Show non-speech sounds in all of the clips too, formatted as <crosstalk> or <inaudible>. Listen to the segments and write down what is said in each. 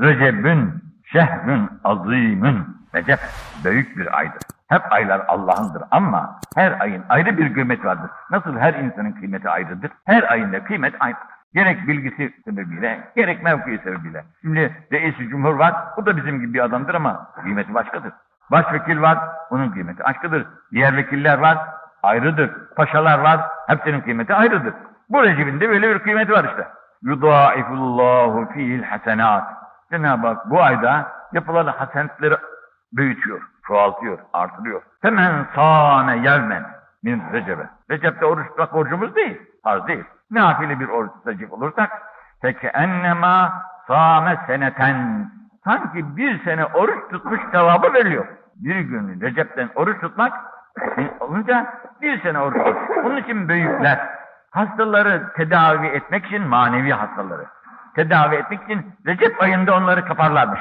Recep'ün şehrün azimün. Recep büyük bir aydır. Hep aylar Allah'ındır ama her ayın ayrı bir kıymeti vardır. Nasıl her insanın kıymeti ayrıdır? Her ayın da kıymet ayrıdır. Gerek bilgisi sebebiyle, gerek mevkii sebebiyle. Şimdi reis cumhur var, o da bizim gibi bir adamdır ama kıymeti başkadır. Başvekil var, onun kıymeti başkadır. Diğer vekiller var, ayrıdır. Paşalar var, hepsinin kıymeti ayrıdır. Bu Recep'in de böyle bir kıymeti var işte. Yudâifullahu fîhil hasenât. Cenab-ı Hak bu ayda yapılan hasenetleri büyütüyor, çoğaltıyor, artırıyor. Hemen sâne yevmen min Recep'e. Recep'te oruç tutmak borcumuz değil, farz değil. Nafile bir oruç tutacak olursak, peki ennema sâme seneten. Sanki bir sene oruç tutmuş sevabı veriliyor. Bir gün Recep'ten oruç tutmak <laughs> olunca bir sene oruç tutmuş. Bunun için büyükler hastaları tedavi etmek için manevi hastaları tedavi etmek için Recep ayında onları kaparlarmış.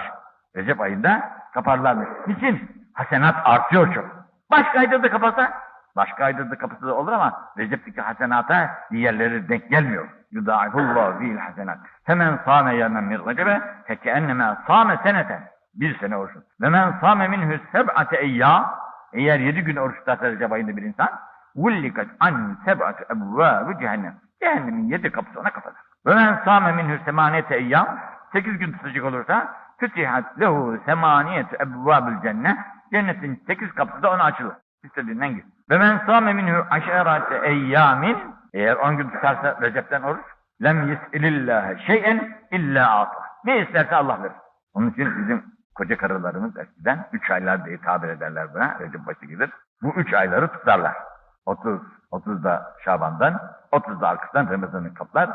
Recep ayında kaparlarmış. Niçin? Hasenat artıyor çok. Başka ayda da kapasa, başka ayda da kapasa da olur ama Recep'teki hasenata diğerleri denk gelmiyor. Yudaifullahu fil hasenat. Hemen sâme yemen min recebe fekenneme sâme seneten. Bir sene oruç. Ve men sâme minhü seb'ate eyyâ. Eğer yedi gün oruç tutarsa Recep ayında bir insan, vullikat an seb'ate ebvâbu cehennem. Cehennemin yedi kapısı ona kapatır. Ve men sâme minhü semaniyete eyyâm. Sekiz gün tutacak olursa fütihat lehu semaniyete ebvâbül cennet. Cennetin sekiz kapısı da ona açılır. İstediğinden git. Ve men sâme minhü aşerate eyyâmin. Eğer on gün tutarsa Recep'ten oruç. Lem yes'ilillâhe şeyen illa ata. Ne isterse Allah verir. Onun için bizim koca karılarımız eskiden üç aylar diye tabir ederler buna. Recep başı gelir. Bu üç ayları tutarlar. 30, 30'da Şaban'dan, 30'da arkasından Ramazan'ı kaplar,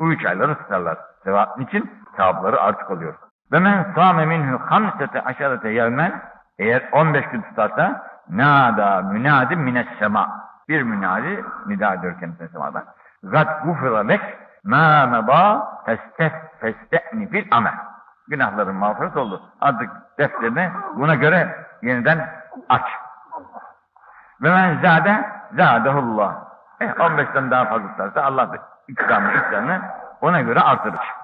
Bu üç ayları tutarlar. Sevap için sevapları artık oluyor. Ve men sâme minhu hamsete aşarete yevmen eğer 15 gün tutarsa nâdâ münadim mines sema. Bir münadi nida ediyor kendisine semadan. Zat gufira lek mâ mebâ festeh festehni fil amel. Günahların mağfiret oldu. Artık defterini buna göre yeniden aç. Ve men zâde zâdehullah. E, 15'ten daha fazla tutarsa Allah da ikramı, ikramını ona göre artırır.